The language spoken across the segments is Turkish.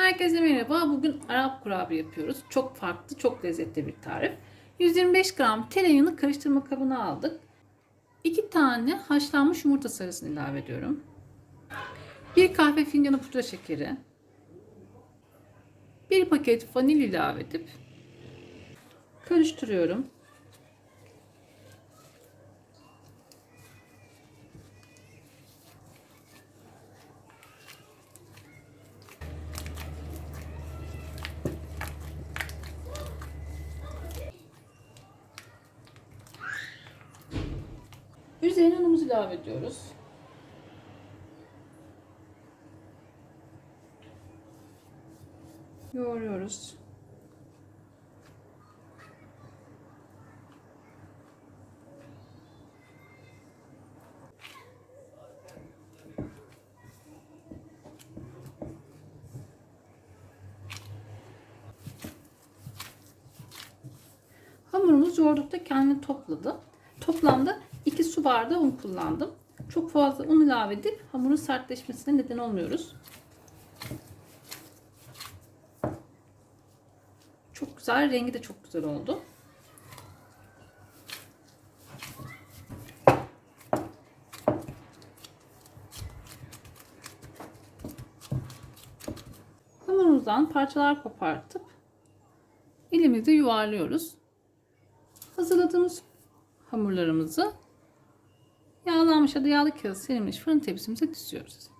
Herkese merhaba. Bugün Arap kurabiye yapıyoruz. Çok farklı, çok lezzetli bir tarif. 125 gram tereyağını karıştırma kabına aldık. 2 tane haşlanmış yumurta sarısını ilave ediyorum. 1 kahve fincanı pudra şekeri. 1 paket vanilya ilave edip karıştırıyorum. Üzerine unumuzu ilave ediyoruz. Yoğuruyoruz. Hamurumuz yoğurdukta kendini topladı. Toplamda 2 su bardağı un kullandım. Çok fazla un ilave edip hamurun sertleşmesine neden olmuyoruz. Çok güzel, rengi de çok güzel oldu. Hamurumuzdan parçalar kopartıp elimizde yuvarlıyoruz. Hazırladığımız hamurlarımızı yağlanmış ya da yağlı kağıt serilmiş fırın tepsimize diziyoruz.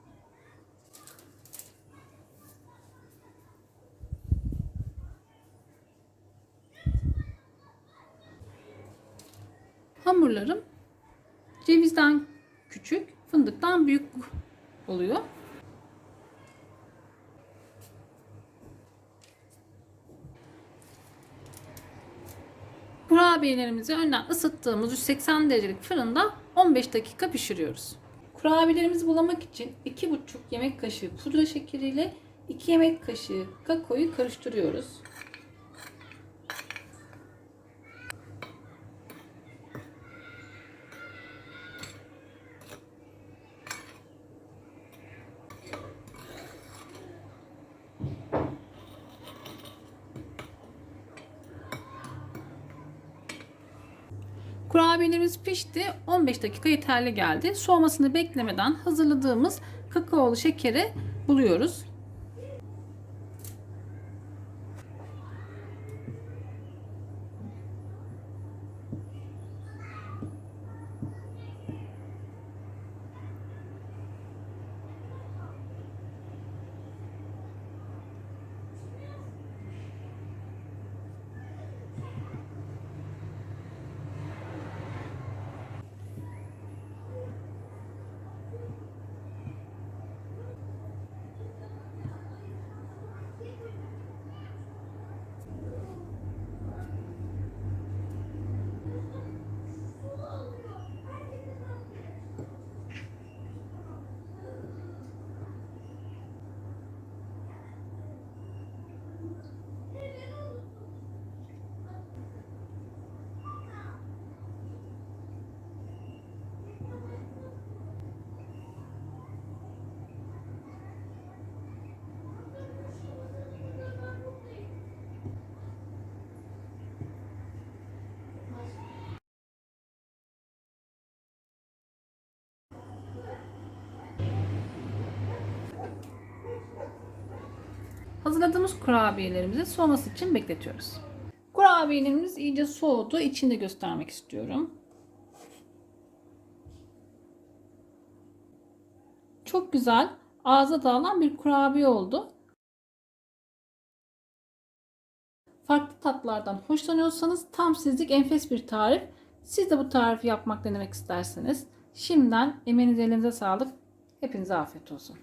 Hamurlarım cevizden küçük, fındıktan büyük oluyor. Kurabiyelerimizi önden ısıttığımız 180 derecelik fırında 15 dakika pişiriyoruz. Kurabiyelerimizi bulamak için 2,5 yemek kaşığı pudra şekeriyle 2 yemek kaşığı kakaoyu karıştırıyoruz. Kurabiyelerimiz pişti. 15 dakika yeterli geldi. Soğumasını beklemeden hazırladığımız kakaolu şekeri buluyoruz. Hazırladığımız kurabiyelerimizi soğuması için bekletiyoruz. Kurabiyelerimiz iyice soğudu. İçini de göstermek istiyorum. Çok güzel, ağza dağılan bir kurabiye oldu. Farklı tatlardan hoşlanıyorsanız tam sizlik enfes bir tarif. Siz de bu tarifi yapmak denemek isterseniz şimdiden emeğinize elinize sağlık. Hepinize afiyet olsun.